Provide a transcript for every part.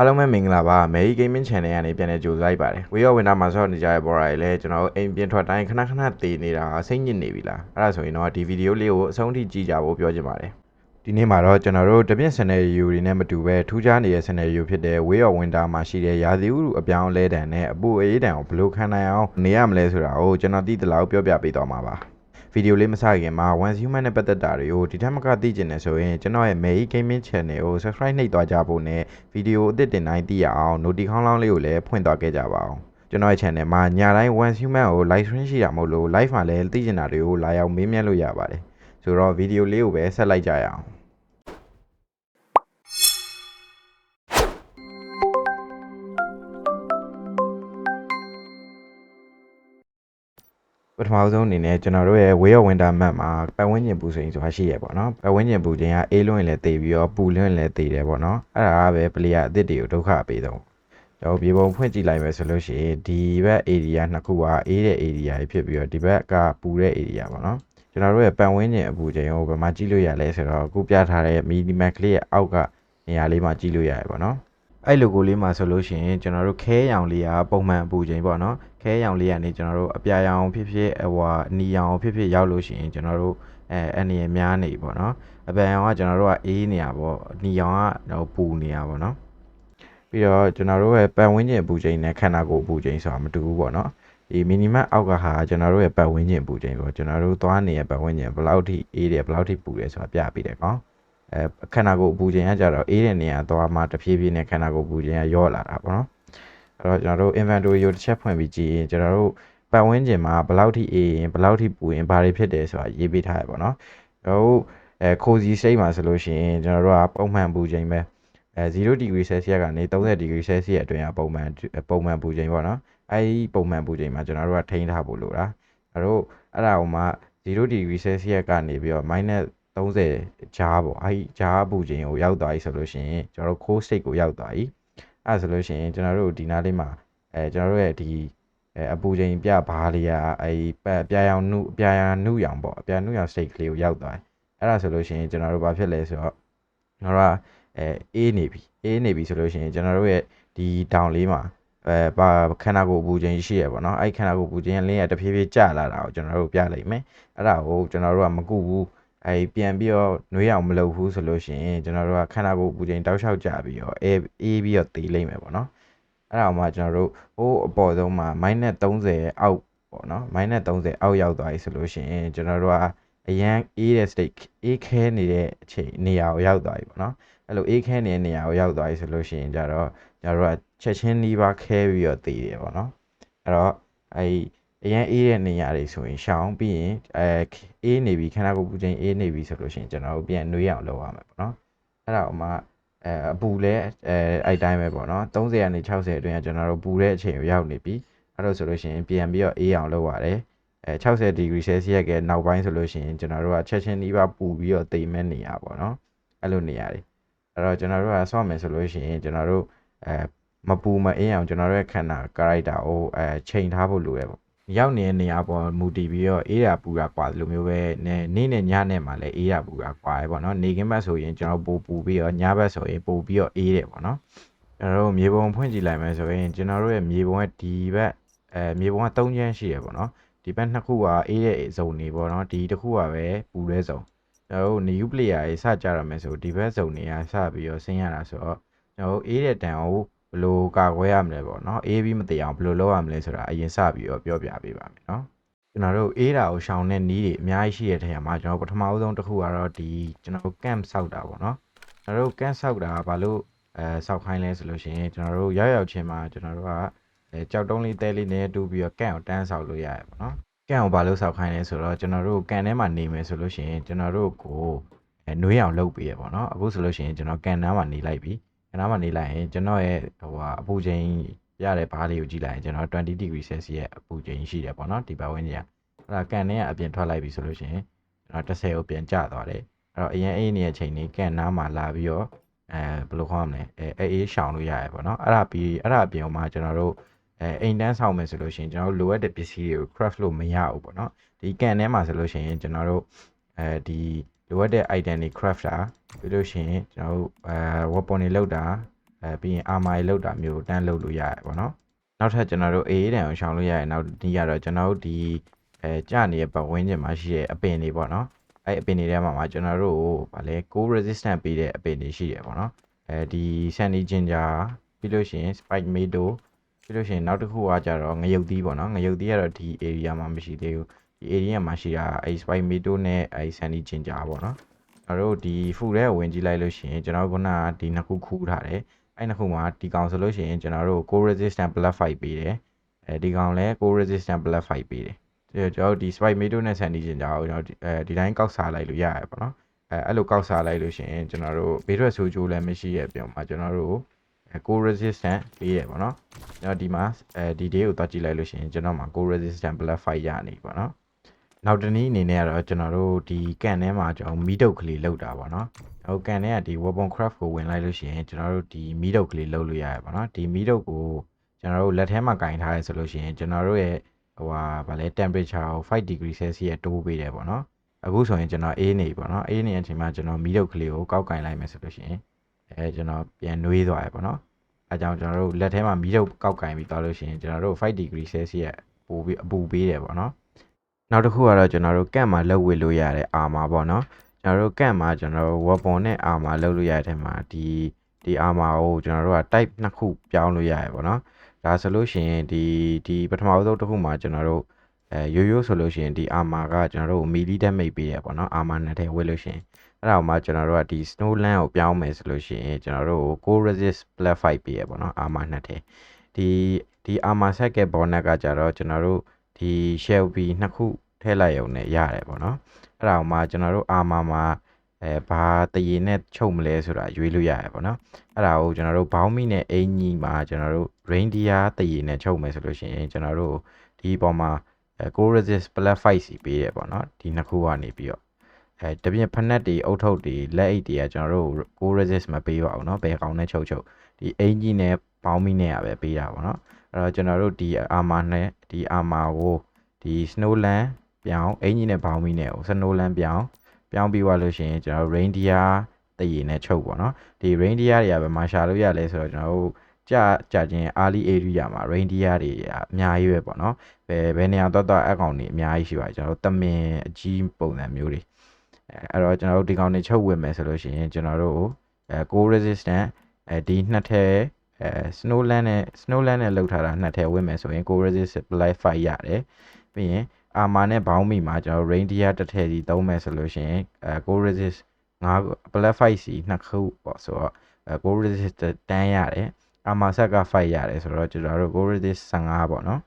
အားလုံးပဲမင်္ဂလာပါ Mary Gaming Channel ကနေပြန်လည်ကြိုဆိုလိုက်ပါတယ်ဝေရောဝင်တာမှာဆော့နေကြတဲ့ဘော်ရာတွေလည်းကျွန်တော်တို့အိမ်ပြင်ထွက်တိုင်းခဏခဏတည်နေတာစိတ်ညစ်နေပြီလားအဲ့ဒါဆိုရင်တော့ဒီဗီဒီယိုလေးကိုအဆုံးထိကြည့်ကြဖို့ပြောချင်ပါတယ်ဒီနေ့မှာတော့ကျွန်တော်တို့တပြည့် scenario တွေနဲ့မတူပဲထူးခြားနေတဲ့ scenario ဖြစ်တဲ့ Way of Winter မှာရှိတဲ့ရာသီဥတုအပြောင်းအလဲတန်နဲ့အပူအေးတန်ကိုဘယ်လိုခံနိုင်အောင်နေရမလဲဆိုတာကိုကျွန်တော်သိသလောက်ပြောပြပေးသွားမှာပါ ဗီဒီယိုလေးမစခင်မှာ One Human နဲ့ပတ်သက်တာတွေကိုဒီထက်မကသိကျင်နေဆိုရင်ကျွန်တော်ရဲ့ Mary Gaming Channel ကို Subscribe နှိပ်သွားကြဖို့နဲ့ဗီဒီယိုအသစ်တင်တိုင်းသိရအောင် Notification လောင်းလေးကိုလည်းဖွင့်သွားခဲ့ကြပါအောင်ကျွန်တော်ရဲ့ channel မှာညတိုင်း One Human ကို live stream ရှိတာမဟုတ်လို့ live မှာလည်းသိကျင်တာတွေကိုလာရောက်မေးမြန်းလို့ရပါတယ်ဆိုတော့ဗီဒီယိုလေးကိုပဲဆက်လိုက်ကြရအောင် ပထမဆုံးအနေနဲ့ကျွန်တော်တို့ရဲ့ way of winter map မှာပတ်ဝန်းကျင်ပူစိန်ဆိုတာရှိရပေါ့နော်ပတ်ဝန်းကျင်ပူခြင်းကအေးလွန်းရင်လည်းတေပြီးတော့ပူလွန်းရင်လည်းတေတယ်ပေါ့နော်အဲ့ဒါကပဲပလေယာအသစ်တွေကိုဒုက္ခပေးတော့ကျွန်တော်ပြေပုံဖွင့်ကြည့်လိုက်မယ်ဆိုလို့ရှိရင်ဒီဘက် area နှစ်ခုကအေးတဲ့ area တွေဖြစ်ပြီးတော့ဒီဘက်ကပူတဲ့ area ပေါ့နော်ကျွန်တော်တို့ရဲ့ပတ်ဝန်းကျင်အပူချိန်ကိုဘယ်မှာကြည့်လို့ရလဲဆိုတော့အခုပြထားတဲ့ minimap ကလေးရဲ့အောက်ကနေရာလေးမှာကြည့်လို့ရတယ်ပေါ့နော် အဲ့ logo လေးမှာဆိုလို့ရှိရင်ကျွန်တော်တို့ခဲရောင်လေးကပုံမှန်အပူချိန်ပေါ့နော်ခဲရောင်လေးကနေကျွန်တော်တို့အပြာရောင်ဖြစ်ဖြစ်ဟိုအနီရောင်ဖြစ်ဖြစ်ရောက်လို့ရှိရင်ကျွန်တော်တို့အဲအနေရများနေပေါ့နော်အပြာရောင်ကကျွန်တော်တို့ကအေးနေရပေါ့အနီရောင်ကတော့ပူနေရပေါ့နော်ပြီးတော့ကျွန်တော်တို့ရဲ့ပတ်ဝန်းကျင်အပူချိန်နဲ့ခန္ဓာကိုယ်အပူချိန်ဆိုတာမတူဘူးပေါ့နော်ဒီ minimum အောက်ကဟာကျွန်တော်တို့ရဲ့ပတ်ဝန်းကျင်ပူချိန်ပေါ့ကျွန်တော်တို့သွားနေတဲ့ပတ်ဝန်းကျင်ဘယ်လောက်ထိအေးတယ်ဘယ်လောက်ထိပူတယ်ဆိုတာပြပေးတယ်ကော အဲခန္ဓာကိုယ်အပူချိန်ကကြတော့အေးတဲ့နေရာသွားမှတဖြည်းဖြည်းနဲ့ခန္ဓာကိုယ်ပူချိန်ကရော့လာတာပေါ့နော်အဲ့တော့ကျွန်တော်တို့ inventory ကိုတစ်ချက်ဖွင့်ပြီးကြည့်ရင်ကျွန်တော်တို့ပတ်ဝန်းကျင်မှာဘယ်လောက်ထိအေးရင်ဘယ်လောက်ထိပူရင်ဘာတွေဖြစ်တယ်ဆိုတာရေးပေးထားရပေါ့နော်ကျွန်တော်တို့အဲ cozy state မှာဆိုလို့ရှိရင်ကျွန်တော်တို့ကပုံမှန်ပူချိန်ပဲအဲ0 degree celsius ကနေ30 degree celsius အတွင်းကပုံမှန်ပုံမှန်ပူချိန်ပေါ့နော်အဲဒီပုံမှန်ပူချိန်မှာကျွန်တော်တို့ကထိန်းထားဖို့လိုတာအဲ့တော့အဲ့ဒါဟိုမှာ0 degree celsius ကနေပြီးတော့ minus 30ဂျားပေါ့အဲဒီဂျားပူချိန်ကိုရောက်သွားပြီဆိုလို့ရှိရင်ကျွန်တော်တို့ cold state ကိုရောက်သွားပြီအဲ့ဒါဆိုလို့ရှိရင်ကျွန်တော်တို့ဒီနားလေးမှာအဲကျွန်တော်တို့ရဲ့ဒီအဲအပူချိန်ပြဘားလေးကအဲဒီပတ်ပြာရောင်နုပြာရောင်နုရောင်ပေါ့ပြာနုရောင် state ကလေးကိုရောက်သွားတယ်အဲ့ဒါဆိုလို့ရှိရင်ကျွန်တော်တို့ဘာဖြစ်လဲဆိုတော့ကျွန်တော်တို့ကအဲအေးနေပြီအေးနေပြီဆိုလို့ရှိရင်ကျွန်တော်တို့ရဲ့ဒီတောင်လေးမှာအဲဘာခန္ဓာကိုယ်အပူချိန်ရှိရပေါ့နော်အဲ့ခန္ဓာကိုယ်ပူချိန်လင်းရတဖြည်းဖြည်းကျလာတာကိုကျွန်တော်တို့ပြလိုက်မယ်အဲ့ဒါကိုကျွန်တော်တို့ကမကူဘူး အဲပြန်ပြီးတော့နှွေးအောင်မလုပ်ဘူးဆိုလို့ရှိရင်ကျွန်တော်တို့ကခန္ဓာကိုယ်ပူချိန်တောက်လျှောက်ကြပြီးတော့အေးအေးပြီးတော့တေးလိမ့်မယ်ပေါ့နော်အဲ့ဒါမှကျွန်တော်တို့ဟိုးအပေါ်ဆုံးမှာ -30 အောက်ပေါ့နော် -30 အောက်ရောက်သွားပြီဆိုလို့ရှိရင်ကျွန်တော်တို့ကအရန်အေးတဲ့ state အေးခဲနေတဲ့အချိန်နေရာကိုရောက်သွားပြီပေါ့နော်အဲ့လိုအေးခဲနေတဲ့နေရာကိုရောက်သွားပြီဆိုလို့ရှိရင်ကြတော့ကျွန်တော်တို့ကချက်ချင်းနှီးပါခဲပြီးတော့တေးတယ်ပေါ့နော်အဲ့တော့အဲ့ အရင်အေးတဲ့နေရာတွေဆိုရင်ရှောင်းပြီးရင်အဲအေးနေပြီခန္ဓာကိုယ်ပူချိန်အေးနေပြီဆိုလို့ရှိရင်ကျွန်တော်တို့ပြန်နှွေးအောင်လုပ်ရမှာပေါ့နော်အဲ့ဒါဥမာအဲအပူလဲအဲအဲ့တိုင်းပဲပေါ့နော်30ကနေ60အတွင်းကကျွန်တော်တို့ပူတဲ့အချိန်ကိုရောက်နေပြီအဲ့လိုဆိုလို့ရှိရင်ပြန်ပြီးတော့အေးအောင်လုပ်ရတယ်အဲ60 degree celsius ကနောက်ပိုင်းဆိုလို့ရှိရင်ကျွန်တော်တို့ကချက်ချင်းနှီးပါပူပြီးတော့တိမ်မဲ့နေရပေါ့နော်အဲ့လိုနေရတယ်အဲ့တော့ကျွန်တော်တို့ကဆော့မယ်ဆိုလို့ရှိရင်ကျွန်တော်တို့အဲမပူမအေးအောင်ကျွန်တော်တို့ရဲ့ခန္ဓာ character ကိုအဲချိန်ထားဖို့လိုတယ်ပေါ့ ရောက်နေတဲ့နေရာပေါ်မူတည်ပြီးတော့အေးတာပူတာကွာဒီလိုမျိုးပဲနေ့နဲ့ညနဲ့မှလည်းအေးတာပူတာကွာရပေါ့နော်နေကင်းဘက်ဆိုရင်ကျွန်တော်ပိုပူပြီးတော့ညဘက်ဆိုရင်ပိုပြီးတော့အေးတယ်ပေါ့နော်ကျွန်တော်တို့မြေပုံဖွင့်ကြည့်လိုက်မယ်ဆိုရင်ကျွန်တော်တို့ရဲ့မြေပုံရဲ့ဒီဘက်အဲမြေပုံက3ချမ်းရှိရပေါ့နော်ဒီဘက်နှစ်ခုကအေးတဲ့ဇုံတွေပေါ့နော်ဒီတစ်ခုကပဲပူတဲ့ဇုံကျွန်တော်တို့ new player တွေစကြရမယ်ဆိုဒီဘက်ဇုံတွေကစပြီးတော့ဆင်းရတာဆိုတော့ကျွန်တော်တို့အေးတဲ့တန်ကို ဘယ်လိုကာကွယ်ရမလဲပေါ့နော်အေးပြီးမတည်အောင်ဘယ်လိုလုပ်ရမလဲဆိုတာအရင်စပြီးတော့ပြောပြပေးပါမယ်နော်ကျွန်တော်တို့အေးတာကိုရှောင်တဲ့နည်းတွေအများကြီးရှိတဲ့ထဲမှာကျွန်တော်ပထမဦးဆုံးတစ်ခုကတော့ဒီကျွန်တော်တို့ camp ဆောက်တာပေါ့နော်ကျွန်တော်တို့ camp ဆောက်တာဘာလို့အဲဆောက်ခိုင်းလဲဆိုလို့ရှိရင်ကျွန်တော်တို့ရောက်ရောက်ချင်းမှာကျွန်တော်တို့ကအဲကြောက်တုံးလေးတဲလေးနဲ့တူပြီးတော့ camp ကိုတန်းဆောက်လို့ရတယ်ပေါ့နော် camp ကိုဘာလို့ဆောက်ခိုင်းလဲဆိုတော့ကျွန်တော်တို့ camp ထဲမှာနေမယ်ဆိုလို့ရှိရင်ကျွန်တော်တို့ကိုအဲနှွေးအောင်လုပ်ပေးရပေါ့နော်အခုဆိုလို့ရှိရင်ကျွန်တော် camp ထဲမှာနေလိုက်ပြီ ခဏမှနေလိုက်ရင်ကျွန်တော်ရဲ့ဟိုဟာအပူချိန်ရတဲ့ဘားလေးကိုကြည့်လိုက်ရင်ကျွန်တော်20 degree celsius ရဲ့အပူချိန်ရှိတယ်ပေါ့နော်ဒီပတ်ဝန်းကျင်ကအဲ့ဒါကန်ထဲကအပြင်ထွက်လိုက်ပြီဆိုလို့ရှိရင်ကျွန်တော်30ကိုပြန်ကျသွားတယ်အဲ့တော့အရင်အေးနေတဲ့အချိန်นี้ကန်နားမှာလာပြီးတော့အဲဘယ်လိုခေါ်မလဲအဲအေးရှောင်လို့ရတယ်ပေါ့နော်အဲ့ဒါပြီးအဲ့ဒါအပြင်မှာကျွန်တော်တို့အဲအိမ်တန်းဆောင်မယ်ဆိုလို့ရှိရင်ကျွန်တော်တို့လိုအပ်တဲ့ပစ္စည်းတွေကို craft လို့မရဘူးပေါ့နော်ဒီကန်ထဲမှာဆိုလို့ရှိရင်ကျွန်တော်တို့အဲဒီ လိုအပ်တဲ့ item တွေ craft တာပြီးလို့ရှိရင်ကျွန်တော်တို့အဲ weapon တွေလောက်တာအဲပြီးရင်အာမာရီလောက်တာမျိုးတန်းလုပ်လို့ရတယ်ပေါ့နော်နောက်ထပ်ကျွန်တော်တို့အေးအေးတန်ကိုရှောင်လို့ရရင်နောက်ဒီကတော့ကျွန်တော်တို့ဒီအဲကြာနေတဲ့ပတ်ဝန်းကျင်မှာရှိတဲ့အပင်တွေပေါ့နော်အဲအပင်တွေထဲမှာမှာကျွန်တော်တို့ဟိုဗာလဲ cold resistant ပေးတဲ့အပင်တွေရှိတယ်ပေါ့နော်အဲဒီ sandy ginger ပြီးလို့ရှိရင် spike meadow ပြီးလို့ရှိရင်နောက်တစ်ခုကကြတော့ငရုတ်သီးပေါ့နော်ငရုတ်သီးကတော့ဒီ area မှာမရှိသေးဘူးဒီ area မှာရှိတာအဲ spike meadow နဲ့အဲ sandy ginger ပေါ့နော်ကျွန်တော်တို့ဒီ food ထဲကိုဝင်ကြည့်လိုက်လို့ရှိရင်ကျွန်တော်တို့ခုနကဒီနှစ်ခုခူးထားတယ်အဲ့နှစ်ခုမှာဒီကောင်ဆိုလို့ရှိရင်ကျွန်တော်တို့ cold resistant blood fight ပေးတယ်အဲဒီကောင်လည်း cold resistant blood fight ပေးတယ်ဒီကျွန်တော်တို့ဒီ spike meadow နဲ့ sandy ginger ကိုကျွန်တော်အဲဒီတိုင်းကောက်စားလိုက်လို့ရတယ်ပေါ့နော်အဲအဲ့လိုကောက်စားလိုက်လို့ရှိရင်ကျွန်တော်တို့ဘေးထွက်ဆိုးကျိုးလည်းမရှိရဲ့ပြောမှာကျွန်တော်တို့အဲ cold resistant ပေးရပေါ့နော်ကျွန်တော်ဒီမှာအဲဒီ day ကိုတွားကြည့်လိုက်လို့ရှိရင်ကျွန်တော်မှာ cold resistant blood fight ရနေပေါ့နော် နောက်တနည်းအနေနဲ့ကတော့ကျွန်တော်တို့ဒီကန်ထဲမှာကျွန်တော်မီးတုပ်ကလေးလောက်တာပေါ့နော်ဟိုကန်ထဲကဒီ weapon craft ကိုဝင်လိုက်လို့ရှိရင်ကျွန်တော်တို့ဒီမီးတုပ်ကလေးလောက်လို့ရတယ်ပေါ့နော်ဒီမီးတုပ်ကိုကျွန်တော်တို့လက်ထဲမှာကင်ထားရဲဆိုလို့ရှိရင်ကျွန်တော်တို့ရဲ့ဟိုဟာဗာလဲ temperature ကို5 degree celsius တိုးပေးတယ်ပေါ့နော်အခုဆိုရင်ကျွန်တော်အေးနေပေါ့နော်အေးနေတဲ့အချိန်မှာကျွန်တော်မီးတုပ်ကလေးကိုကောက်ကင်လိုက်မယ်ဆိုလို့ရှိရင်အဲကျွန်တော်ပြန်နှွေးသွားရပေါ့နော်အဲကြောင့်ကျွန်တော်တို့လက်ထဲမှာမီးတုပ်ကောက်ကင်ပြီးသွားလို့ရှိရင်ကျွန်တော်တို့5 degree celsius ပို့ပြီးအပူပေးတယ်ပေါ့နော် နောက်တစ်ခုကတော့ကျွန်တော်တို့ကန့်မှာလောက်ဝေလို့ရတဲ့အာမာပေါ့နော်ကျွန်တော်တို့ကန့်မှာကျွန်တော်တို့ weapon နဲ့အာမာလောက်လို့ရတဲ့ထဲမှာဒီဒီအာမာကိုကျွန်တော်တို့က type နှစ်ခုပြောင်းလို့ရတယ်ပေါ့နော်ဒါဆိုလို့ရှိရင်ဒီဒီပထမဆုံးတစ်ခုမှာကျွန်တော်တို့အဲရိုးရိုးဆိုလို့ရှိရင်ဒီအာမာကကျွန်တော်တို့မီလီတက်မိတ်ပေးတယ်ပေါ့နော်အာမာနဲ့ထဲဝေလို့ရှိရင်အဲ့ဒါမှကျွန်တော်တို့ကဒီ snowland ကိုပြောင်းမယ်ဆိုလို့ရှိရင်ကျွန်တော်တို့ cold resist plus 5ပေးရပေါ့နော်အာမာနဲ့ထဲဒီဒီအာမာ set က bonnet ကကြတော့ကျွန်တော်တို့ ဒီ shelby နှစ်ခုထည့်လိုက်ရုံနဲ့ရတယ်ပေါ့နော်အဲ့ဒါမှကျွန်တော်တို့အာမာမှာအဲဘာတရေနဲ့ချုပ်မလဲဆိုတာရွေးလို့ရတယ်ပေါ့နော်အဲ့ဒါကိုကျွန်တော်တို့ဘောင်းမီနဲ့အင်ကြီးမှာကျွန်တော်တို့ reindeer တရေနဲ့ချုပ်မယ်ဆိုလို့ရှိရင်ကျွန်တော်တို့ဒီပေါ်မှာအဲ cold resist plus 5စီပေးတယ်ပေါ့နော်ဒီနှစ်ခုကနေပြီးတော့အဲတပြင်းဖက်နက်တွေအုတ်ထုပ်တွေလက်အိတ်တွေကကျွန်တော်တို့ cold resist မပေးပါဘူးเนาะဘယ်ကောင်နဲ့ချုပ်ချုပ်ဒီအင်ကြီးနဲ့ဘောင်းမီနဲ့ရပဲပေးတာပေါ့နော် အဲ့တော့ကျွန်တော်တို့ဒီအာမာနဲ့ဒီအာမာကိုဒီ snowland ပြောင်းအင်ကြီးနဲ့ဘောင်းမီနဲ့ကို snowland ပြောင်းပြောင်းပြီးသွားလို့ရှိရင်ကျွန်တော်တို့ reindeer တရေနဲ့ချုပ်ပေါ့နော်ဒီ reindeer တွေကဘယ်မှာရှာလို့ရလဲဆိုတော့ကျွန်တော်တို့ကြာကြာချင်း early area မှာ reindeer တွေအများကြီးပဲပေါ့နော်ဘယ်ဘယ်နေရာတော့တော့အကောင်တွေအများကြီးရှိပါတယ်ကျွန်တော်တို့တမင်အကြီးပုံစံမျိုးတွေအဲအဲ့တော့ကျွန်တော်တို့ဒီကောင်တွေချုပ်ဝင်မယ်ဆိုလို့ရှိရင်ကျွန်တော်တို့အဲ cold resistant အဲဒီနှစ်ထည့် အဲ snowland နဲ့ snowland နဲ့လောက်ထားတာနှစ်ထည့်ဝင်မယ်ဆိုရင် cold resistant life fight ရတယ်ပြီးရင်အာမာနဲ့ဘောင်းမီမှာကျွန်တော် reindeer တစ်ထည့်စီသုံးမယ်ဆိုလို့ရှိရင်အဲ cold resist ငါ black fight စီနှစ်ခုပေါ့ဆိုတော့အဲ cold resist တန်းရတယ်အာမာဆက်က fight ရတယ်ဆိုတော့ကျွန်တော်တို့ cold resist 15ပေါ့နော်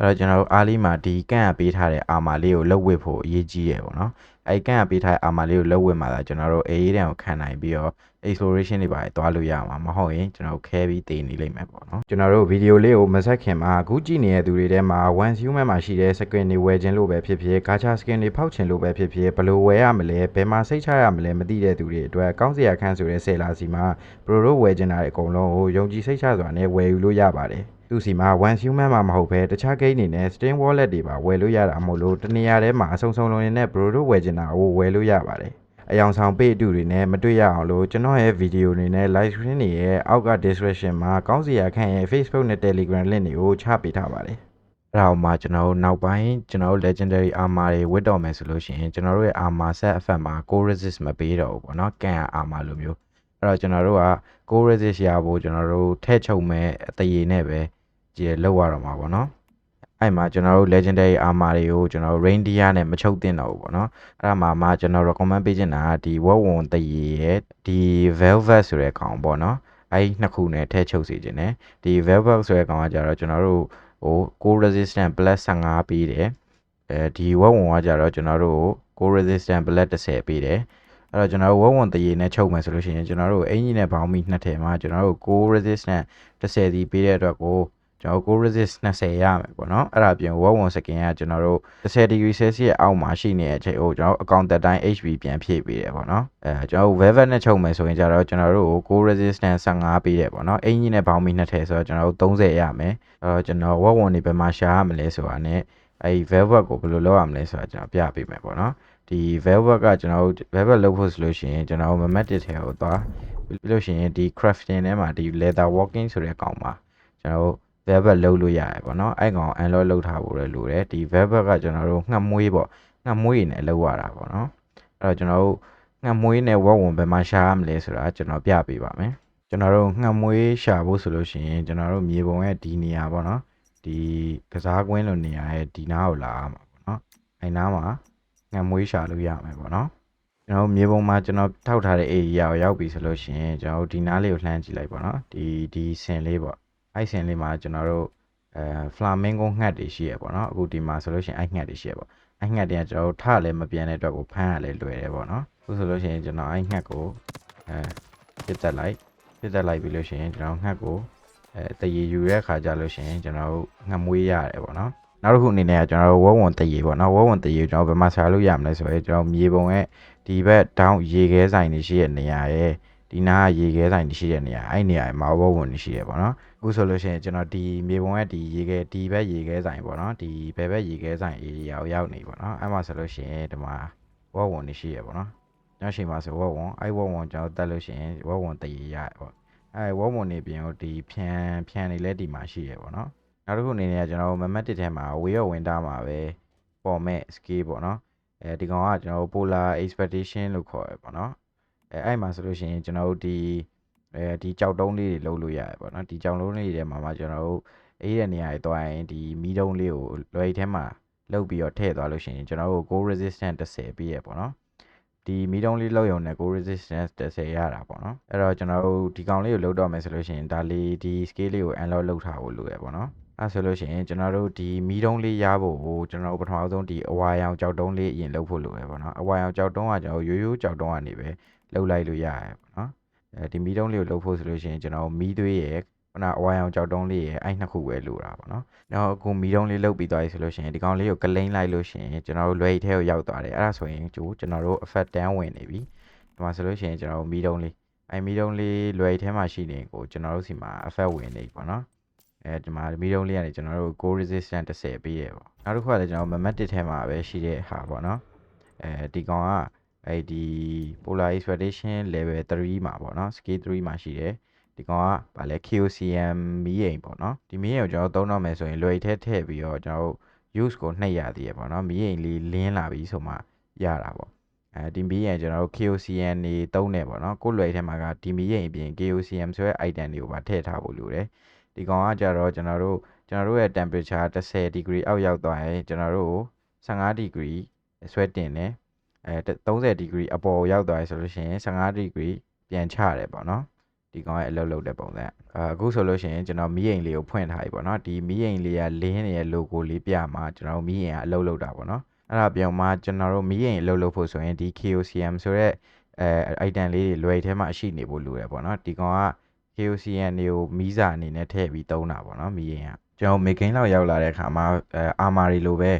အဲ့တော့ကျွန်တော်တို့အားလေးမှာဒီကန့်ရပေးထားတဲ့အာမာလေးကိုလှုပ်ဝစ်ဖို့အရေးကြီးရယ်ပေါ့နော်အဲ့ကန့်ရပေးထားတဲ့အာမာလေးကိုလှုပ်ဝစ်မှာသာကျွန်တော်တို့အေးအေးတန်ကိုခံနိုင်ပြီးတော့ exploration တွေပါတယ်တွားလို့ရမှာမဟုတ်ရင်ကျွန်တော်ခဲပြီးတည်နေလိမ့်မယ်ပေါ့နော်ကျွန်တော်တို့ဗီဒီယိုလေးကိုမဆက်ခင်မှာအခုကြည့်နေတဲ့သူတွေထဲမှာ one human မှာရှိတဲ့ skin တွေဝယ်ခြင်းလို့ပဲဖြစ်ဖြစ် gacha skin တွေဖောက်ခြင်းလို့ပဲဖြစ်ဖြစ်ဘယ်လိုဝယ်ရမလဲဘယ်မှာစိတ်ချရမလဲမသိတဲ့သူတွေအတွက်ကောင်းစရာခန့်ဆိုတဲ့ဆယ်လာစီမှာ pro တို့ဝယ်ခြင်းတာတွေအကုန်လုံးကိုယုံကြည်စိတ်ချစွာနဲ့ဝယ်ယူလို့ရပါတယ် သူစီမှာ one human မှာမဟုတ်ဘဲတခြား game တွေနဲ့ steam wallet တွေပါဝယ်လို့ရတာမို့လို့တနေရာထဲမှာအဆုံဆုံလုံးနေတဲ့ bro တို့ဝယ်ချင်တာကိုဝယ်လို့ရပါတယ်အယောင်ဆောင်ပေးအတူတွေနဲ့မတွေ့ရအောင်လို့ကျွန်တော်ရဲ့ဗီဒီယိုတွေနဲ့ live stream တွေရဲ့အောက်က description မှာကောင်းစရာခန့်ရဲ့ Facebook နဲ့ Telegram link တွေကိုချပေးထားပါတယ်အဲ့ဒါမှကျွန်တော်တို့နောက်ပိုင်းကျွန်တော်တို့ legendary armor တွေဝတ်တော်မယ်ဆိုလို့ရှိရင်ကျွန်တော်တို့ရဲ့ armor set effect မှာ core resist မပေးတော့ဘူးပေါ့နော်ကန် armor လိုမျိုးအဲ့တော့ကျွန်တော်တို့က core resist ရဖို့ကျွန်တော်တို့ထည့်ချုပ်မဲ့အတရေနဲ့ပဲ ကြည့်လောက်ရတော့မှာပေါ့နော်အဲ့မှာကျွန်တော်တို့ legendary armor တွေကိုကျွန်တော်တို့ reindeer နဲ့မချုပ်သင့်တော့ဘူးပေါ့နော်အဲ့ဒါမှမှကျွန်တော် recommend ပေးချင်တာကဒီ wet won တရေရဲ့ဒီ velvet ဆိုတဲ့ကောင်ပေါ့နော်အဲ့နှစ်ခုနဲ့ထည့်ချုပ်စီခြင်းနဲ့ဒီ velvet ဆိုတဲ့ကောင်ကကြတော့ကျွန်တော်တို့ဟို cold resistant plus 15ပေးတယ်အဲဒီ wet won ကကြတော့ကျွန်တော်တို့ cold resistant plus 10ပေးတယ်အဲ့တော့ကျွန်တော်တို့ဝဝွန်တရေနဲ့ချုပ်မယ်ဆိုလို့ရှိရင်ကျွန်တော်တို့အင်ဂျင်နဲ့ဘောင်းမီနှစ်ထည်မှာကျွန်တော်တို့ cold resistant 10စီပေးတဲ့အတွက်ကို ကျွန်တော် cold resist 20ရမယ်ပေါ့နော်အဲ့ဒါပြင်ဝဝွန်စကင်ကကျွန်တော်တို့10 degree celsius အောက်မှာရှိနေတဲ့အချိန်ကိုကျွန်တော်တို့အကောင့်တက်တိုင်း HB ပြန်ဖြည့်ပေးတယ်ပေါ့နော်အဲကျွန်တော်တို့ velvet နဲ့ချုပ်မယ်ဆိုရင်ကျတော့ကျွန်တော်တို့ cold resistance 15ပေးတယ်ပေါ့နော်အင်ဂျင်နဲ့ဘောင်းမီနှစ်ထည်ဆိုတော့ကျွန်တော်တို့30ရမယ်အဲ့တော့ကျွန်တော်ဝဝွန်တွေဘယ်မှာရှာရမလဲဆိုတာနဲ့အဲ့ velvet ကိုဘယ်လိုလုပ်ရမလဲဆိုတာကျွန်တော်ပြပေးမယ်ပေါ့နော်ဒီ velvet ကကျွန်တော်တို့ velvet လုပ်ဖို့ဆိုလို့ရှိရင်ကျွန်တော်တို့ map တစ်ထဲကိုသွားပြီးပြီးလို့ရှိရင်ဒီ crafting ထဲမှာဒီ leather walking ဆိုတဲ့ကောင်မှာကျွန်တော် တို့ velvet လုပ်လို့ရတယ်ပေါ့နော်အဲ့ကောင် unlock လုပ်ထားဖို့လည်းလိုတယ်ဒီ velvet ကကျွန်တော်တို့ငှက်မွေးပေါ့ငှက်မွေးနဲ့လုပ်ရတာပေါ့နော်အဲ့တော့ကျွန်တော်တို့ငှက်မွေးနဲ့ဝက်ဝင်ဘယ်မှာရှာရမလဲဆိုတာကျွန်တော်ပြပေးပါမယ်ကျွန်တော်တို့ငှက်မွေးရှာဖို့ဆိုလို့ရှိရင်ကျွန်တော်တို့မြေပုံရဲ့ဒီနေရာပေါ့နော်ဒီကစားကွင်းလိုနေရာရဲ့ဒီနားကိုလာရမှာပေါ့နော်အဲ့နားမှာငှက်မွေးရှာလို့ရမယ်ပေါ့နော်ကျွန်တော်တို့မြေပုံမှာကျွန်တော်ထောက်ထားတဲ့ area ကိုရောက်ပြီဆိုလို့ရှိရင်ကျွန်တော်တို့ဒီနားလေးကိုလှမ်းကြည့်လိုက်ပေါ့နော်ဒီဒီဆင်လေးပေါ့ အဲ့ဆင်လေးမှာကျွန်တော်တို့အဲ flamingo ငှက်တွေရှိရပေါ့နော်အခုဒီမှာဆိုလို့ရှိရင်အဲ့ငှက်တွေရှိရပေါ့အဲ့ငှက်တွေကကျွန်တော်တို့ထလည်းမပြန်တဲ့အတွက်ကိုဖမ်းရလဲလွယ်တယ်ပေါ့နော်အခုဆိုလို့ရှိရင်ကျွန်တော်အဲ့ငှက်ကိုအဲပြစ်တက်လိုက်ပြစ်တက်လိုက်ပြီလို့ရှိရင်ကျွန်တော်ငှက်ကိုအဲတရေယူတဲ့အခါကျလို့ရှိရင်ကျွန်တော်တို့ငှက်မွေးရတယ်ပေါ့နော်နောက်တစ်ခုအနေနဲ့ကကျွန်တော်တို့ဝဝွန်တရေပေါ့နော်ဝဝွန်တရေကိုကျွန်တော်ဘယ်မှာဆရာလို့ရမလဲဆိုရင်ကျွန်တော်မြေပုံရဲ့ဒီဘက်တောင်းရေခဲဆိုင်တွေရှိတဲ့နေရာရဲ့ ဒီနားကရေခဲဆိုင်တွေရှိတဲ့နေရာအဲ့နေရာမှာဘောဝင်တွေရှိရပေါ့နော်အခုဆိုလို့ရှိရင်ကျွန်တော်ဒီမြေပုံရဲ့ဒီရေခဲဒီဘက်ရေခဲဆိုင်ပေါ့နော်ဒီဘယ်ဘက်ရေခဲဆိုင် area ကိုရောက်နေပေါ့နော်အဲ့မှာဆိုလို့ရှိရင်ဒီမှာဘောဝင်တွေရှိရပေါ့နော်ကျွန်တော်ရှိမှာဆိုဘောဝင်အဲ့ဘောဝင်ကျွန်တော်တက်လို့ရှိရင်ဘောဝင်တရေရပေါ့အဲ့ဘောဝင်နေပြင်ကိုဒီဖြန်ဖြန်နေလဲဒီမှာရှိရပေါ့နော်နောက်တစ်ခုအနေနဲ့ကျွန်တော်မမတ်တစ်ထဲမှာဝေးရဝင်တာမှာပဲပေါ်မဲ့ scale ပေါ့နော်အဲဒီကောင်ကကျွန်တော်တို့ polar expectation လို့ခေါ်ရပေါ့နော် အဲအဲ့မှာဆိုလို့ရှိရင်ကျွန်တော်တို့ဒီအဲဒီကြောက်တုံးလေးတွေလုံးလို့ရတယ်ပေါ့နော်ဒီကြောက်လုံးလေးတွေထဲမှာမှကျွန်တော်တို့အေးတဲ့နေရာတွေတွားရင်ဒီမီးတုံးလေးကိုလွယ်ထဲမှာလုတ်ပြီးတော့ထည့်သွားလို့ရှိရင်ကျွန်တော်တို့ go resistant 10ပြီးရပေါ့နော်ဒီမီးတုံးလေးလောက်ရုံနဲ့ go resistance 10ရတာပေါ့နော်အဲ့တော့ကျွန်တော်တို့ဒီကောင်လေးကိုလုတ်တော့မယ်ဆိုလို့ရှိရင်ဒါလေးဒီ scale လေးကို unlock လုပ်ထားဖို့လိုရပေါ့နော်အဲဆိုလို့ရှိရင်ကျွန်တော်တို့ဒီမီးတုံးလေးရဖို့ဟိုကျွန်တော်တို့ပထမဆုံးဒီအဝါရောင်ကြောက်တုံးလေးအရင်လုပ်ဖို့လိုရပေါ့နော်အဝါရောင်ကြောက်တုံးကကျွန်တော်ရိုးရိုးကြောက်တုံးကနေပဲ လှုပ်လိုက်လို့ရရပေါ့နော်အဲဒီမီးတုံးလေးကိုလှုပ်ဖို့ဆိုလို့ရှိရင်ကျွန်တော်မီးသွေးရဲ့ခုနအဝါရောင်ကြောက်တုံးလေးရဲ့အဲ့နှစ်ခုပဲလိုတာပေါ့နော်နောက်အခုမီးတုံးလေးလှုပ်ပြီးသွားပြီဆိုလို့ရှိရင်ဒီကောင်လေးကိုကလိမ့်လိုက်လို့ရှိရင်ကျွန်တော်တို့လွယ်ထဲကိုရောက်သွားတယ်အဲ့ဒါဆိုရင်ကျိုးကျွန်တော်တို့ effect တန်းဝင်နေပြီဒီမှာဆိုလို့ရှိရင်ကျွန်တော်တို့မီးတုံးလေးအဲ့မီးတုံးလေးလွယ်ထဲမှာရှိနေကိုကျွန်တော်တို့စီမှာ effect ဝင်နေပြီပေါ့နော်အဲဒီမှာမီတုံးလေးကနေကျွန်တော်တို့ go resistant 10ပေးရပေါ့နောက်တစ်ခုကလည်းကျွန်တော် map တစ်ထဲမှာပဲရှိတဲ့ဟာပေါ့နော်အဲဒီကောင်က အဲဒီ polar expedition level 3မှာပေါ့နော် scale 3မှာရှိတယ်ဒီကောင်ကဗာလဲ KOCM မီးအိမ်ပေါ့နော်ဒီမီးအိမ်ကိုကျွန်တော်သုံးတော့မယ်ဆိုရင်လွယ်ထဲထည့်ပြီးတော့ကျွန်တော်တို့ use ကိုနှိပ်ရသေးရပေါ့နော်မီးအိမ်လေးလင်းလာပြီဆိုမှရတာပေါ့အဲဒီမီးရင်ကျွန်တော်တို့ KOCM နေတုံးနေပေါ့နော်ကိုလွယ်ထဲမှာကဒီမီးရင်အပြင် KOCM ဆိုတဲ့ item တွေကိုပါထည့်ထားဖို့လိုတယ်ဒီကောင်ကကြတော့ကျွန်တော်တို့ကျွန်တော်တို့ရဲ့ temperature 10 degree အောက်ရောက်သွားရင်ကျွန်တော်တို့15 degree ဆွဲတင်တယ် အဲ30 degree အပေါ်ရောက်သွားရဆိုလို့ရှိရင်15 degree ပြန်ချရတယ်ပေါ့နော်ဒီကောင်ရဲ့အလုပ်လုပ်တဲ့ပုံစံအခုဆိုလို့ရှိရင်ကျွန်တော်မီးအိမ်လေးကိုဖွင့်ထားပြီပေါ့နော်ဒီမီးအိမ်လေးကလင်းနေတဲ့ logo လေးပြမှာကျွန်တော်မီးအိမ်ကအလုပ်လုပ်တာပေါ့နော်အဲ့ဒါပြောင်းမှကျွန်တော်တို့မီးအိမ်အလုပ်လုပ်ဖို့ဆိုရင်ဒီ KOCM ဆိုတဲ့အဲ item လေးတွေလွယ်ထဲမှာရှိနေဖို့လိုတယ်ပေါ့နော်ဒီကောင်က KOCN တွေကိုမီးစာအနေနဲ့ထည့်ပြီးသုံးတာပေါ့နော်မီးရင်ကကျွန်တော်မေကိန်းလောက်ရောက်လာတဲ့အခါမှာအဲအာမာတွေလိုပဲ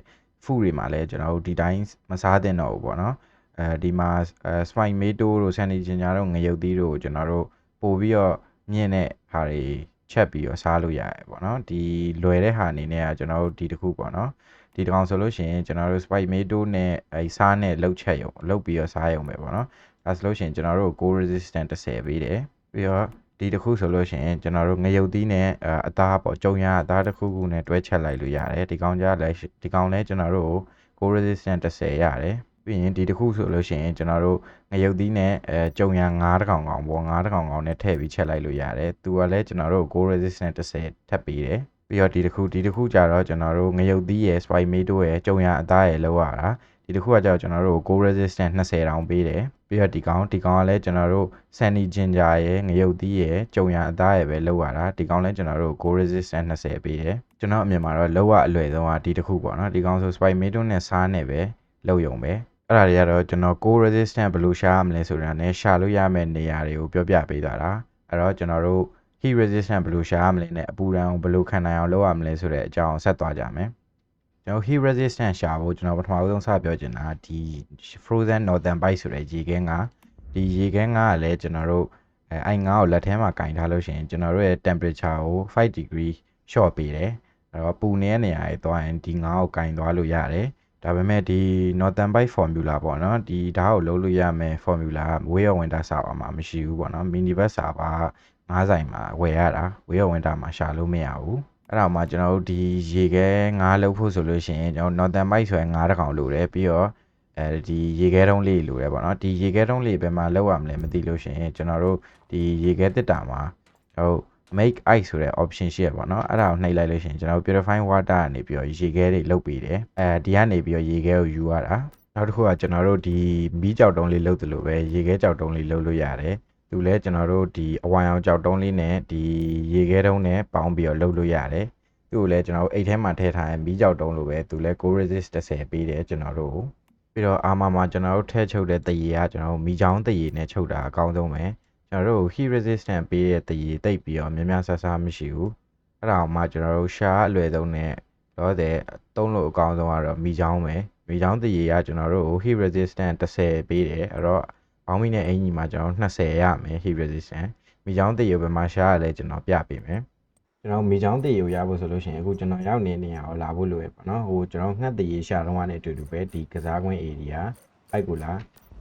ဖူတွေမှာလည်းကျွန်တော်တို့ဒီတိုင်းမစားသင့်တော့ဘူးပေါ့နော်အဲဒီမှာအဲ spike meto တို့ဆန်နီဂျင်ညာတို့ငရုတ်သီးတို့ကျွန်တော်တို့ပို့ပြီးတော့မြင့်တဲ့ဟာတွေချက်ပြီးတော့စားလို့ရတယ်ပေါ့နော်ဒီလွယ်တဲ့ဟာအနေနဲ့ကကျွန်တော်တို့ဒီတစ်ခုပေါ့နော်ဒီတကောင်ဆိုလို့ရှိရင်ကျွန်တော်တို့ spike meto နဲ့အဲစားနဲ့လှုပ်ချက်ရုံလှုပ်ပြီးတော့စားရုံပဲပေါ့နော်ဒါဆိုလို့ရှိရင်ကျွန်တော်တို့ go resistant 10ပေးတယ်ပြီးတော့ ဒီတစ်ခုဆိုလို့ရှိရင်ကျွန်တော်တို့ငရုတ်သီးနဲ့အသားပေါ့ကြုံရအသားတစ်ခုခုနဲ့တွဲချက်လိုက်လို့ရတယ်ဒီကောင်ကြလည်းဒီကောင်လည်းကျွန်တော်တို့ go resistant 10ရတယ်ပြီးရင်ဒီတစ်ခုဆိုလို့ရှိရင်ကျွန်တော်တို့ငရုတ်သီးနဲ့အဲကြုံရ9တကောင်ကောင်ပေါ့9တကောင်ကောင်နဲ့ထည့်ပြီးချက်လိုက်လို့ရတယ်သူကလည်းကျွန်တော်တို့ go resistant 10ထပ်ပေးတယ်ပြီးတော့ဒီတစ်ခုဒီတစ်ခုကြတော့ကျွန်တော်တို့ငရုတ်သီးရယ် spike meat ရယ်ကြုံရအသားရယ်လောက်ရတာဒီတစ်ခုကကြောက်ကျွန်တော်တို့ go resistant 20တောင်ပေးတယ်ပြီးတော့ဒီကောင်ဒီကောင်ကလည်းကျွန်တော်တို့ sunny ginger ရဲ့ငရုတ်သီးရဲ့ကြုံရအသားရဲ့ပဲလောက်ရတာဒီကောင်လည်းကျွန်တော်တို့ go resistant 20ပေးတယ်ကျွန်တော်အမြင်မှာတော့လောက်ရအလွယ်ဆုံးကဒီတစ်ခုပေါ့နော်ဒီကောင်ဆို spike meat နဲ့စားနဲ့ပဲလောက်ယုံပဲအဲ့ဒါတွေကတော့ကျွန်တော် go resistant ဘယ်လိုရှာရမလဲဆိုတာနဲ့ရှာလို့ရမယ့်နေရာတွေကိုပြောပြပေးသွားတာအဲ့တော့ကျွန်တော်တို့ heat resistant ဘယ်လိုရှာရမလဲနဲ့အပူဒဏ်ကိုဘယ်လိုခံနိုင်အောင်လုပ်ရမလဲဆိုတဲ့အကြောင်းဆက်သွားကြမယ် ကျွန်တော် heat resistant ရှာဖို့ကျွန်တော်ပထမဆုံးစပြောချင်တာဒီ frozen northern bite ဆိုတဲ့ရေခဲငါဒီရေခဲငါကလည်းကျွန်တော်တို့အဲအိုင်ငါကိုလက်ထဲမှာကင်ထားလို့ရှိရင်ကျွန်တော်တို့ရဲ့ temperature ကို5 degree short ပေးတယ်အဲ့တော့ပူနေတဲ့နေရာတွေသွားရင်ဒီငါကိုကင်သွားလို့ရတယ်ဒါပေမဲ့ဒီ Northern Byte formula ပေါ့နော်ဒီဒါကိုလုံးလို့ရမယ် formula way of winter server မှာမရှိဘူးပေါ့နော် mini bus server ငါးဆိုင်မှာဝယ်ရတာ way of winter မှာရှာလို့မရဘူး အဲ့ဒါမှကျွန်တော်တို့ဒီရေခဲငါးလုံးဖို့ဆိုလို့ရှိရင်ကျွန်တော် Northern Byte ဆိုရင်ငါးတစ်ကောင်လိုတယ်ပြီးတော့အဲဒီရေခဲတုံးလေးလိုတယ်ပေါ့နော်ဒီရေခဲတုံးလေးဘယ်မှာလောက်ရမလဲမသိလို့ရှိရင်ကျွန်တော်တို့ဒီရေခဲတစ်တာမှာကျွန်တော်တို့ make ice ဆိုတဲ့ option ရှိရပါတော့အဲ့ဒါကိုနှိပ်လိုက်လို့ရှိရင်ကျွန်တော်တို့ purify water ကနေပြီးတော့ရေခဲတွေလုတ်ပေးတယ်အဲဒီကနေပြီးတော့ရေခဲကိုယူရတာနောက်တစ်ခုကကျွန်တော်တို့ဒီမီးကြောက်တုံးလေးလုတ်တယ်လို့ပဲရေခဲကြောက်တုံးလေးလုတ်လို့ရတယ် သူလဲကျွန်တော်တို့ဒီအဝိုင်အောင်ကြောက်တုံးလေးနဲ့ဒီရေခဲတုံးနဲ့ပေါင်းပြီးတော့လုတ်လို့ရတယ်သူ့ကိုလည်းကျွန်တော်တို့အိတ်ထဲမှာထည့်ထားရင်မီးကြောက်တုံးလိုပဲသူလဲ go resist 30ပေးတယ်ကျွန်တော်တို့ပြီးတော့အာမာမှာကျွန်တော်တို့ထည့်ချုပ်တဲ့တရေကကျွန်တော်တို့မီးချောင်းတရေနဲ့ချုပ်တာအကောင်းဆုံးပဲကျွန်တော်တို့ heat resistant ပေးတဲ့တရေတိတ်ပြီးတော့များများဆဆမရှိဘူးအဲ့ဒါမှကျွန်တော်တို့ရှာအလွယ်ဆုံးနဲ့တော့တဲ့သုံးလို့အကောင်းဆုံးကတော့မိချောင်းပဲမိချောင်းတရေကကျွန်တော်တို့ heat resistant 30ပေးတယ်အဲ့တော့ ဘောင်းမီနဲ့အင်ကြီးမှာကျွန်တော်20ရမယ် heat resistant မိချောင်းတရေဘယ်မှာရှာရလဲကျွန်တော်ပြပေးမယ်ကျွန်တော်မိချောင်းတရေကိုရဖို့ဆိုလို့ရှိရင်အခုကျွန်တော်ရောက်နေနေရအောင်လာဖို့လိုရပေါ့နော်ဟိုကျွန်တော်ငှက်တရေရှာတော့ကနေအတူတူပဲဒီကစားကွင်း area အိုက်ကိုလာ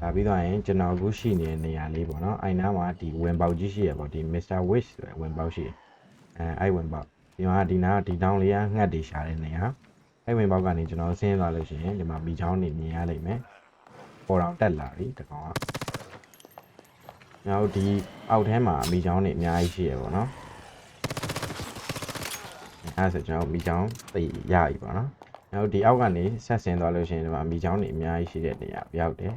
လာပြီးတော့ရင်ကျွန်တော်အခုရှိနေတဲ့နေရာလေးပေါ့နော်အိုင်နာမှာဒီဝင်ပေါက်ကြီးရှိရပေါ့ဒီ Mr. Wish ဆိုတဲ့ဝင်ပေါက်ရှိအဲအဲ့ဝင်ပေါက်ဒီမှာဒီနားဒီတောင်းလေးကငှက်တွေရှာတဲ့နေရာအဲ့ဝင်ပေါက်ကနေကျွန်တော်ဆင်းသွားလို့ရှိရင်ဒီမှာမိချောင်းနေမြင်ရလိမ့်မယ်ပေါ်တော့တက်လာပြီတကောင်က နောက်ဒီအောက်ထဲမှာမိချောင်းနေအများကြီးရှိရပေါ့နော်အဲ့ဒါဆိုကျွန်တော်မိချောင်းသိရပြီပေါ့နော်နောက်ဒီအောက်ကနေဆက်ဆင်းသွားလို့ရှိရင်ဒီမှာမိချောင်းနေအများကြီးရှိတဲ့နေရာရောက်တယ်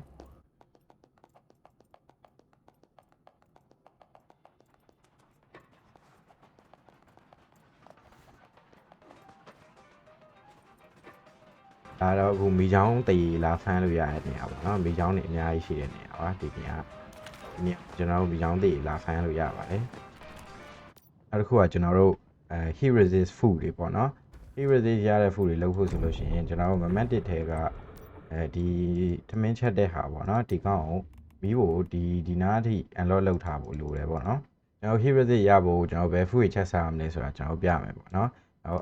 ဒါတော့အခုမိချောင်းတည်လာဖမ်းလို့ရတဲ့နေရာပေါ့နော်မိချောင်းနေအများကြီးရှိတဲ့နေရာပါဒီနေရာ ဒီနေရာကျွန်တော်တို့မိချောင်းတည်လာဖမ်းလို့ရပါတယ်နောက်တစ်ခုကကျွန်တော်တို့အဲ heat resist food တွေပေါ့နော် heat resist ရတဲ့ food တွေလုပ်ဖို့ဆိုလို့ရှိရင်ကျွန်တော်တို့ momentic ထဲကအဲဒီထမင်းချက်တဲ့ဟာပေါ့နော်ဒီကောင်ကိုမီးကိုဒီဒီနားအထိ unlock လုပ်ထားဖို့လိုတယ်ပေါ့နော်ကျွန်တော် heat resist ရဖို့ကျွန်တော်ဘယ် food တွေချက်စားရမလဲဆိုတာကျွန်တော်ပြမယ်ပေါ့နော်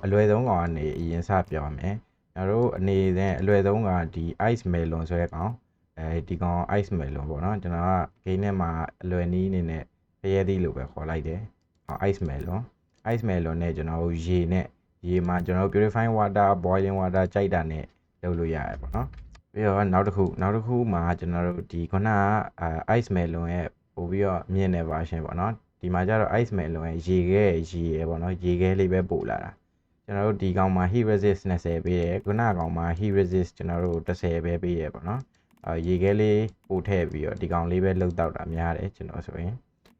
အလွယ်ဆုံးကောင်ကနေအရင်စပြောမယ်ကျွန်တော်တို့အနေနဲ့အလွယ်ဆုံးကဒီ ice melon ဆိုတဲ့ကောင် အဲဒီကောင် ice melon ပေါ့နော်ကျွန်တော်ကဂိမ်းထဲမှာအလွယ်နီးအနေနဲ့ဖရဲသီးလို့ပဲခေါ်လိုက်တယ်ဟော ice melon ice melon နဲ့ကျွန်တော်တို့ရေနဲ့ရေမှာကျွန်တော်တို့ purifying water boiling water ကြိုက်တာနဲ့လုပ်လို့ရတယ်ပေါ့နော်ပြီးတော့နောက်တစ်ခုနောက်တစ်ခုမှာကျွန်တော်တို့ဒီခုနက ice melon ရဲ့ပို့ပြီးတော့မြင့်တဲ့ version ပေါ့နော်ဒီမှာကျတော့ ice melon ရဲ့ရေခဲရေရဲပေါ့နော်ရေခဲလေးပဲပို့လာတာကျွန်တော်တို့ဒီကောင်မှာ heat resist 20ပေးတယ်ခုနကောင်မှာ heat resist ကျွန်တော်တို့30ပဲပေးရပေါ့နော်အဲ ရေခဲလေးပို့ထည့်ပြီးတော့ဒီကောင်လေးပဲလှုပ်တော့တာများတယ်ကျွန်တော်ဆိုရင်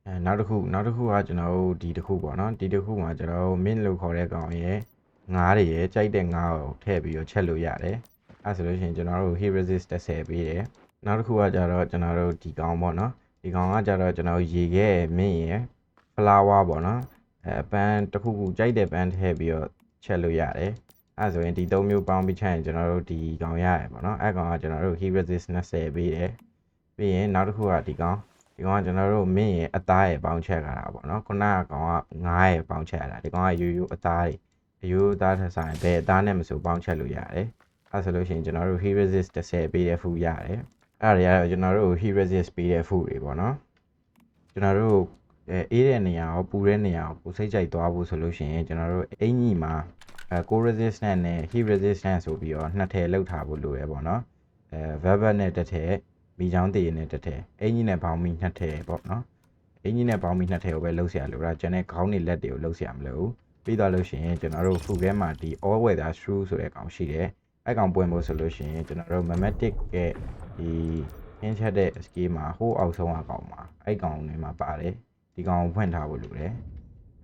အဲနောက်တစ်ခုနောက်တစ်ခုကကျွန်တော်တို့ဒီတစ်ခုပေါ့နော်ဒီတစ်ခုမှာကျွန်တော်တို့ mint လို့ခေါ်တဲ့ကောင်ရဲ့ငါးတွေရဲ့ကြိုက်တဲ့ငါးကိုထည့်ပြီးတော့ချက်လို့ရတယ်အဲဆိုလို့ရှိရင်ကျွန်တော်တို့ heat resist 30ပေးတယ်နောက်တစ်ခုကကြတော့ကျွန်တော်တို့ဒီကောင်ပေါ့နော်ဒီကောင်ကကြတော့ကျွန်တော်ရေခဲ mint ရဲ့ flower ပေါ့နော်အဲပန်းတစ်ခုခုကြိုက်တဲ့ပန်းထည့်ပြီးတော့ချက်လို့ရတယ် အဲဆိုရင်ဒီ၃မျိုးပေါင်းပြီးချက်ရင်ကျွန်တော်တို့ဒီကောင်ရတယ်ပေါ့နော်အဲကောင်ကကျွန်တော်တို့ heat resist 20ပေးတယ်ပြီးရင်နောက်တစ်ခုကဒီကောင်ဒီကောင်ကကျွန်တော်တို့မင်းရဲ့အသားရဲ့ပေါင်းချက်ရတာပေါ့နော်ခုနကကောင်ကငားရဲ့ပေါင်းချက်ရတာဒီကောင်ကရိုးရိုးအသားတွေရိုးအသားထက်ဆိုင်ဘယ်အသားနဲ့မဆိုပေါင်းချက်လို့ရတယ်အဲဆိုလို့ရှိရင်ကျွန်တော်တို့ heat resist 30ပေးတဲ့ဖူရတယ်အဲ့ဒါတွေကတော့ကျွန်တော်တို့ heat resist ပေးတဲ့ဖူတွေပေါ့နော်ကျွန်တော်တို့အဲအေးတဲ့နေရာရောပူတဲ့နေရာကိုစိတ်ကြိုက်သွားဖို့ဆိုလို့ရှိရင်ကျွန်တော်တို့အင်ကြီးမှာ ကို resistance နဲ့ heat resistance ဆိုပြီးတော့နှစ်ထည်လောက်ထားဖို့လိုရယ်ပေါ့နော်အဲ verbal နဲ့တစ်ထည်မိချောင်းတည်ရင်နဲ့တစ်ထည်အင်ဂျင်နဲ့ဘောင်းမီနှစ်ထည်ပေါ့နော်အင်ဂျင်နဲ့ဘောင်းမီနှစ်ထည်ကိုပဲလှုပ်ဆရာလို့ဒါကျွန်တဲ့ခေါင်းနဲ့လက်တွေကိုလှုပ်ဆရာမလို့ပြီးတော့လို့ရှိရင်ကျွန်တော်တို့ခုထဲမှာဒီ all weather shoe ဆိုတဲ့ကောင်ရှိတယ်အဲ့ကောင်ပွင့်ဖို့ဆိုလို့ရှိရင်ကျွန်တော်တို့ magnetic ရဲ့ဒီခင်းချက်တဲ့ scale မှာဟိုးအောက်ဆုံးအကောင်မှာအဲ့ကောင်တွေမှာပါတယ်ဒီကောင်ကိုဖွင့်ထားဖို့လိုတယ်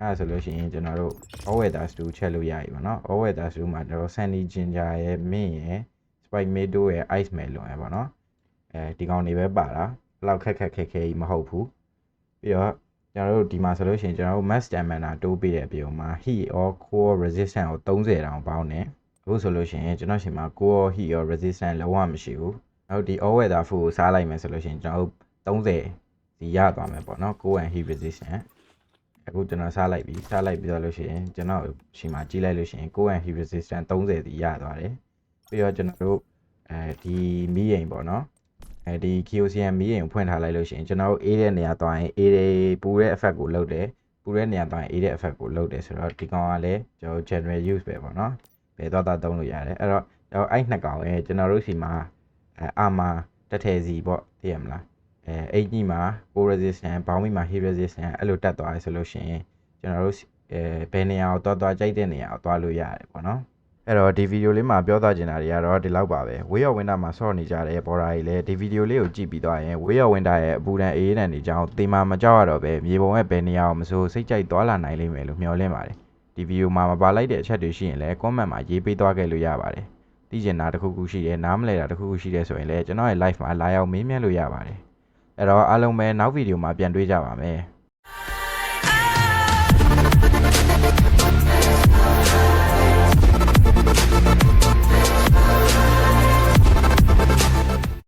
အဲ့ဒါဆိုလို့ရှိရင်ကျွန်တော်တို့ all weather stew ချက်လို့ရပြီပေါ့နော် all weather stew မှာကျွန်တော် sunny ginger ရဲ့ mint ရဲ့ spike tomato ရဲ့ ice melon ရဲ့ပေါ့နော်အဲဒီကောင်တွေပဲပါတာဘယ်လောက်ခက်ခက်ခဲခဲကြီးမဟုတ်ဘူးပြီးတော့ကျွန်တော်တို့ဒီမှာဆိုလို့ရှိရင်ကျွန်တော်တို့ mass stamina တိုးပေးတဲ့အပြင်မှာ heat or core resistance ကို30တောင်ပေါင်းတယ်အခုဆိုလို့ရှိရင်ကျွန်တော်ရှင်မှာ core heat or resistance လုံးဝမရှိဘူးနောက်ဒီ all weather food ကိုစားလိုက်မယ်ဆိုလို့ရှိရင်ကျွန်တော်တို့30ဒီရသွားမယ်ပေါ့နော် core and heat resistance အခုကျွန်တော်စားလိုက်ပြီစားလိုက်ပြီးတော့လို့ရှိရင်ကျွန်တော်ရှင်မှာကြီးလိုက်လို့ရှိရင် core and heat resistance 30ဒီရသွားတယ်ပြီးတော့ကျွန်တော်တို့အဲဒီမီးရင်ပေါ့နော်အဲဒီ KOCM မီးရင်ကိုဖွင့်ထားလိုက်လို့ရှိရင်ကျွန်တော်တို့အေးတဲ့နေရာသွားရင်အေးတွေပူတဲ့ effect ကိုလုပ်တယ်ပူတဲ့နေရာသွားရင်အေးတဲ့ effect ကိုလုပ်တယ်ဆိုတော့ဒီကောင်ကလည်းကျွန်တော် general use ပဲပေါ့နော်ဘယ်သွားသွားသုံးလို့ရတယ်အဲ့တော့ကျွန်တော်အဲ့နှစ်ကောင်ရဲ့ကျွန်တော်တို့စီမှာအဲအာမာတစ်ထည်စီပေါ့သိရမလား အဲအဲ့ကြီးမှာ core resistance ဘောင်းမီမှာ heat resistance အဲ့လိုတက်သွားရဆိုလို့ရှိရင်ကျွန်တော်တို့အဲဘယ်နေရာကိုသွားသွားကြိုက်တဲ့နေရာကိုသွားလို့ရတယ်ပေါ့နော်အဲ့တော့ဒီဗီဒီယိုလေးမှာပြောသားချင်တာတွေကတော့ဒီလောက်ပါပဲဝေးရော်ဝင်းတာမှာဆော့နေကြတဲ့ဘော်ဒါကြီးလည်းဒီဗီဒီယိုလေးကိုကြည့်ပြီးသွားရင်ဝေးရော်ဝင်းတာရဲ့အပူဒဏ်အေးဒဏ်တွေကြောင့်တေမာမကြောက်ရတော့ပဲမြေပုံရဲ့ဘယ်နေရာကိုမဆိုစိတ်ကြိုက်သွားလာနိုင်လိမ့်မယ်လို့မျှော်လင့်ပါတယ်ဒီဗီဒီယိုမှာမပါလိုက်တဲ့အချက်တွေရှိရင်လည်း comment မှာရေးပေးသွားခဲ့လို့ရပါတယ်သိချင်တာတစ်ခုခုရှိတယ်နားမလည်တာတစ်ခုခုရှိတယ်ဆိုရင်လည်းကျွန်တော်ရဲ့ live မှာလာရောက်မေးမြန်းလို့ရပါတယ် အဲ့တော့အားလုံးပဲနောက်ဗီဒီယိုမှာပြန်တွေ့ကြပါမယ်